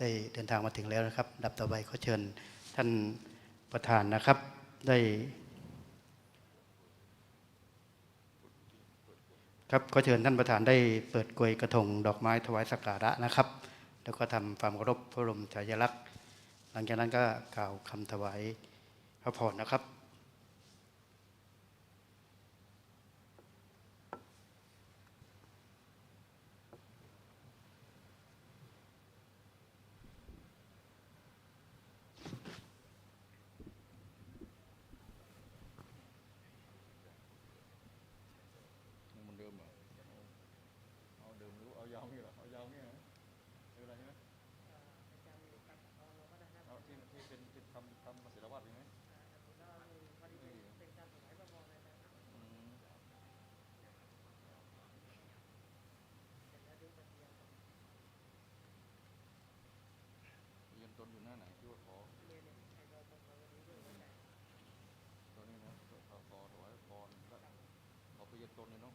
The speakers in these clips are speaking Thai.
ได้เดินทางมาถึงแล้วนะครับ ดับต่อไปขอเชิญท่านประธานนะครับ ได้ ครับก็เชิญท่านประธานได้เปิดกลวยกระทงดอกไม้ถวายสักการะนะครับ แล้วก็ทำความเคารพพระบรมฉายาลักษณ์ หลังจากนั้นก็กล่าวคำถวายพระพรนะครับ ยังเหมือนเดิมเหรอเอาเดิมหรือเอายาวนี่เหรอเอายาวนี่เหรอเป็นอะไรใช่ไหมเอาที่ที่เป็นที่ทำทำมาศิลวัตรใช่ไหมอืม ยืนต้นอยู่หน้าไหนที่ว่าขอตัวนี้นะขอขอถวายพรและขอไปยืนต้นเลยเนาะ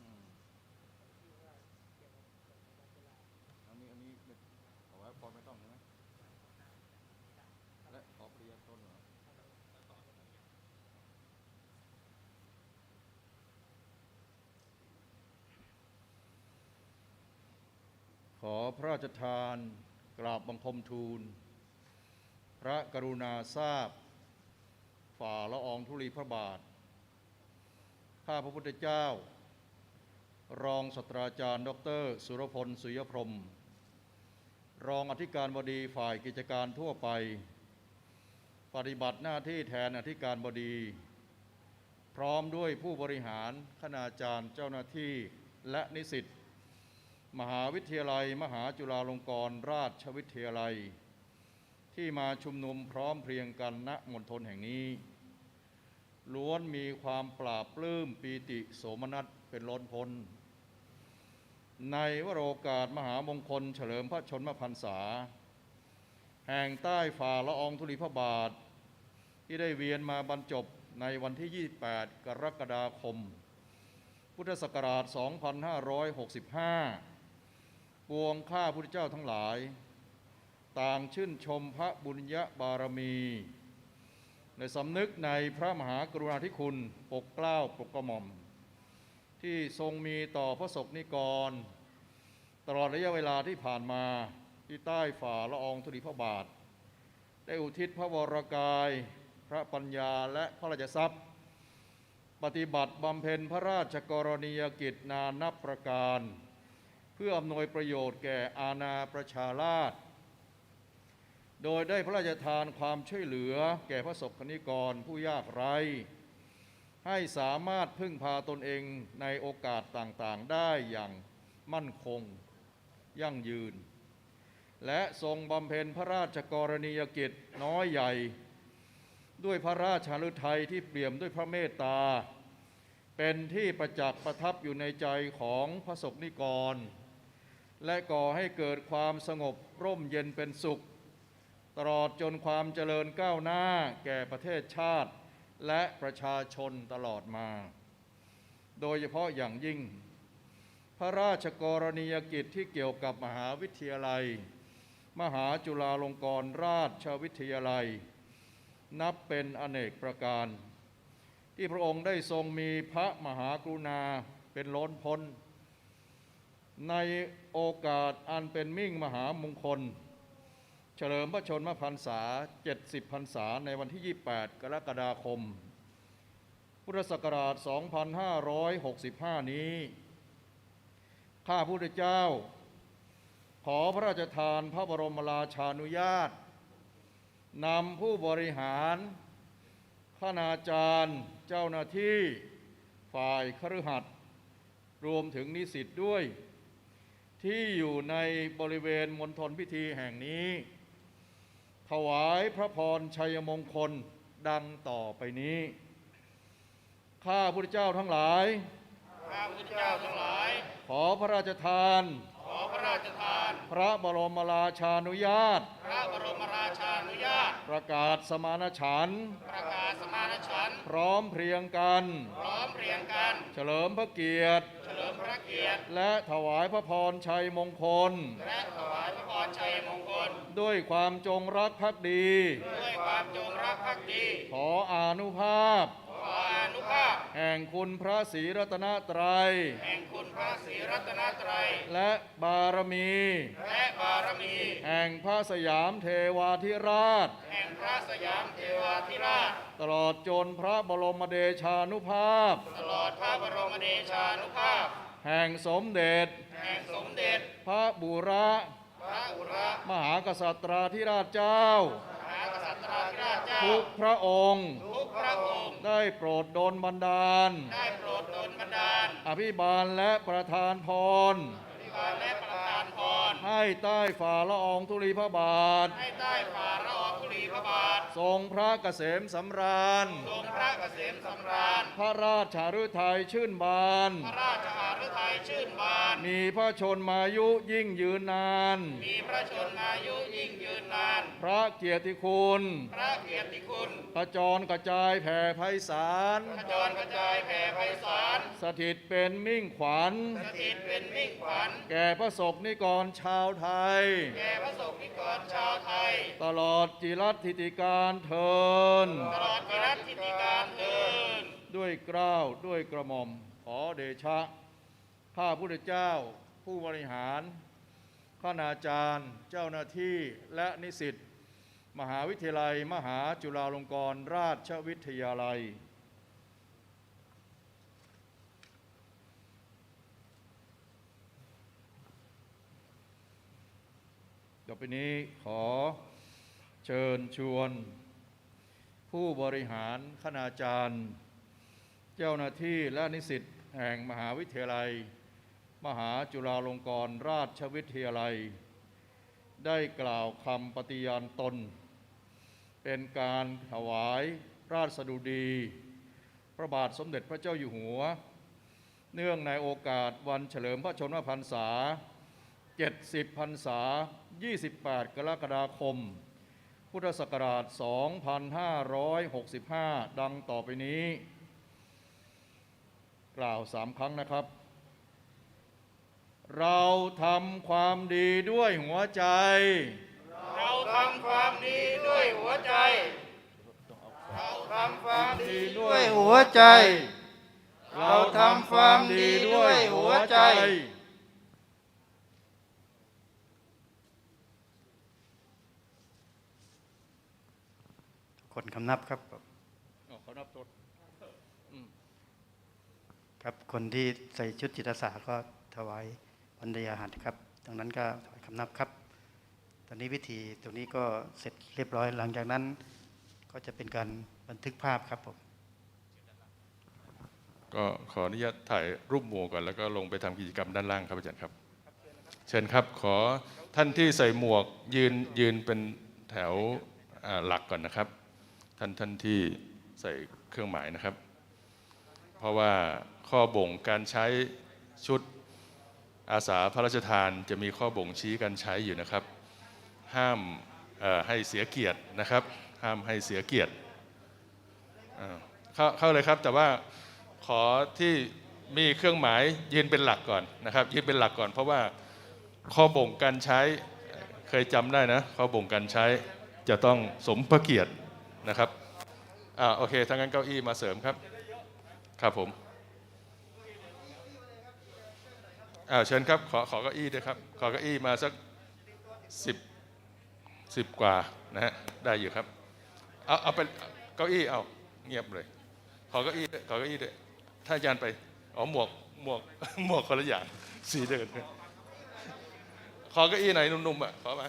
อืมอันนี้อันนี้ไม่เอาไว้พอไม่ต้องใช่ไหมและขอปริยัติต้นเหรอข อพระราชทาน กราบบังคมทูล พระกรุณาทราบ ฝ่าละอองธุลีพระบาท ข้าพระพุทธเจ้า รองศาสตราจารย์ ดร สุรพลสุยพรม รองอธิการบดีฝ่ายกิจการทั่วไป ปฏิบัติหน้าที่แทนอธิการบดี พร้อมด้วยผู้บริหารคณาจารย์เจ้าหน้าที่และนิสิต มหาวิทยาลัยมหาจุฬาลงกรณราชวิทยาลัย ที่มาชุมนุมพร้อมเพรียงกันณมณฑลแห่งนี้ ล้วนมีความปราบปลื้มปีติโสมนัสเป็นล้นพ้น ในวโรกาสมหามงคลเฉลิมพระชนมพรรษา แห่งใต้ฝ่าละอองธุลีพระบาท ที่ได้เวียนมาบรรจบในวันที่ 28 กรกฎาคม พุทธศักราช 2565 ปวงข้าพุทธเจ้าทั้งหลาย ต่างชื่นชมพระบุญญาบารมี ในสำนึกในพระมหากรุณาธิคุณปกเกล้าปกกระหม่อม ที่ทรงมีต่อพระศกนิกร ตลอดระยะเวลาที่ผ่านมาที่ใต้ฝ่าละอองธุลีพระบาท ได้อุทิศพระวรกาย พระปัญญาและพระราชทรัพย์ ปฏิบัติบำเพ็ญพระราชกรณียกิจนานับประการ เพื่ออำนวยประโยชน์แก่อาณาประชาราษฎร์โดยได้พระราชทานความช่วยเหลือแก่พระสกนิกรผู้ยากไร้ให้สามารถพึ่งพาตนเองในโอกาสต่างๆได้อย่างมั่นคงยั่งยืน และทรงบำเพ็ญพระราชกรณียกิจน้อยใหญ่ ด้วยพระราชาฤทัยที่เปี่ยมด้วยพระเมตตา เป็นที่ประจักษ์ประทับอยู่ในใจของพระสกนิกร และก่อให้เกิดความสงบร่มเย็นเป็นสุข ตลอดจนความเจริญก้าวหน้าแก่ประเทศชาติ และประชาชนตลอดมา โดยเฉพาะอย่างยิ่ง พระราชกรณียกิจที่เกี่ยวกับมหาวิทยาลัย มหาจุฬาลงกรณราชวิทยาลัย นับเป็นอเนกประการ ที่พระองค์ได้ทรงมีพระมหากรุณาเป็นล้นพ้น ในโอกาสอันเป็นมิ่งมหามงคล เฉลิมพระชนมพรรษา 70 พรรษาในวันที่ 28 กรกฎาคม พุทธศักราช 2565 นี้ ข้าพุทธเจ้า ขอพระราชทานพระบรมราชานุญาตนำผู้บริหารคณาจารย์เจ้าหน้าที่ฝ่ายคฤหัสถ์รวมถึงนิสิตด้วย ที่อยู่ในบริเวณมณฑลพิธีแห่งนี้ ถวายพระพรชัยมงคลดังต่อไปนี้ ข้าพุทธเจ้าทั้งหลาย ข้าพุทธเจ้าทั้งหลาย ขอพระราชทาน ขอพระราชทาน พระบรมราชานุญาต พระบรมราชานุญาต ประกาศสมานฉันท์ประกาศสมานฉันท์พร้อมเพรียงกัน พร้อมเพรียงกัน เฉลิมพระเกียรติเฉลิมพ ระระเกียรติ และถวายพระพรชัยมงคล และถวายพระพรชัยมงคล ด้วยความจงรักภักดี ด้วยความจงรักภักดี ขออานุภาพ ขออนุภาพ แห่งคุณพระศรีรัตนตรัย แห่งคุณพระศรีรัตนตรัย และบารมี และบารมี แห่งพระสยามเทวาธิราช แห่งพระสยามเทวาธิราช ตลอดจนพระบรมเดชานุภาพ ตลอดพระบรมเดชานุภาพ แห่งสมเด็จ แห่งสมเด็จ พระบุระ พระอุระ มหากษัตราธิราชเจ้า มหากษัตริย์ราชเจ้า ทุกพระองค์ ทุกพระองค์ ได้โปรดดลบันดาล ได้โปรดดลบันดาล อภิบาลและประทานพรพิบาลและประทานพรให้ใต้ฝ่าละอองธุลีพระบาท ให้ใต้ฝ่าละอองธุลีพระบา ททรงพระเกษมสำราญ ทรงพระเกษมสำราญ พระราชาฤทัยชื่นบาน พระราชอาฤทัยชื่นบาน มีพระชนมายุยิ่งยืนนาน มีพระชนมายุยิ่งยืนนาน พระเกียรติคุณ พระเกียรติคุณกระจรกระจายแผ่ไพศาลขจรกระจายแผ่ไพศาล สถิตเป็นมิ่งขวัญ สถิตเป็นมิ่งขวัญ แก่พระศกนิกรชาวไทย แก่พระสงฆ์นิกรชาวไทย ตลอดจิรัตถิติการเทินตลอดกิรัตทิติการเดินด้วยเกล้าวด้วยกระหม่อมขอเดชะ ข้าพุทธเจ้า ผู้บริหารข้านาจารย์ เจ้าหน้าที่และนิสิตมหาวิทยาลัย มหาจุฬาลงกรณราชวิทยาลัย ต่อไปนี้ขอ เชิญชวน ผู้บริหารคณาจารย์ เจ้าหน้าที่และนิสิตแห่งมหาวิทยาลัย มหาจุฬาลงกรณราชวิทยาลัย ได้กล่าวคำปฏิญาณตน เป็นการถวายราชสดุดี พระบาทสมเด็จพระเจ้าอยู่หัว เนื่องในโอกาสวันเฉลิมพระชนมพรรษา 70 พรรษา 28 กรกฎาคม พุทธศักราช 2565 ดังต่อไปนี้ กล่าวสามครั้งนะครับ เราทำความดีด้วยหัวใจ เราทำความดีด้วยหัวใจ เราทำความดีด้วยหัวใจ เราทำความดีด้วยหัวใจ คนคำนับครับอ๋อเขานับตดครับคนที่ใส่ชุดจิตอาสาก็ถวายปัญญาหัตถ์ครับดังนั้นก็ถวายคำนับครับ ตอนนี้พิธีตรงนี้ก็เสร็จเรียบร้อยหลังจากนั้น ก็จะเป็นการบันทึกภาพครับผมก็ขออนุญาตถ่ายรูปหมู่ก่อนแล้วก็ลงไปทำกิจกรรมด้านล่างครับอาจารย์ครับ เชิญครับขอท่านที่ใส่หมวกยืนยืนเป็นแถวอ่าหลักก่อนนะครับ ท่านท่านที่ใส่เครื่องหมายนะครับ เพราะว่าข้อบ่งการใช้ชุดอาสาพระราชทานจะมีข้อบ่งชี้การใช้อยู่นะครับ ห้ามให้เสียเกียรตินะครับ ห้ามให้เสียเกียรติเข้าเข้าเลยครับแต่ว่าขอที่มีเครื่องหมายยืนเป็นหลักก่อนนะครับยืนเป็นหลักก่อน เพราะว่าข้อบ่งการใช้เคยจำได้นะข้อบ่งการใช้จะต้องสมพระเกียรติ นะครับอ่าโอเคทางนั้นเก้าอี้มาเสริมครับครับผมอ่าเชิญครับขอขอเก้าอี้ด้วยครับขอเก้าอี้มาสักสิบสิบกว่านะฮะได้อยู่ครับเอาเอาไปเก้าอี้เอาเงียบเลย ขอเก้าอี้ด้วยขอเก้าอี้ด้วยถ้าอาจารย์ไปอ๋อหมวกหมวกหมวกคนละอย่างสีเดียวกันขอเก้าอี้ไหนหนุ่มๆอะขอมา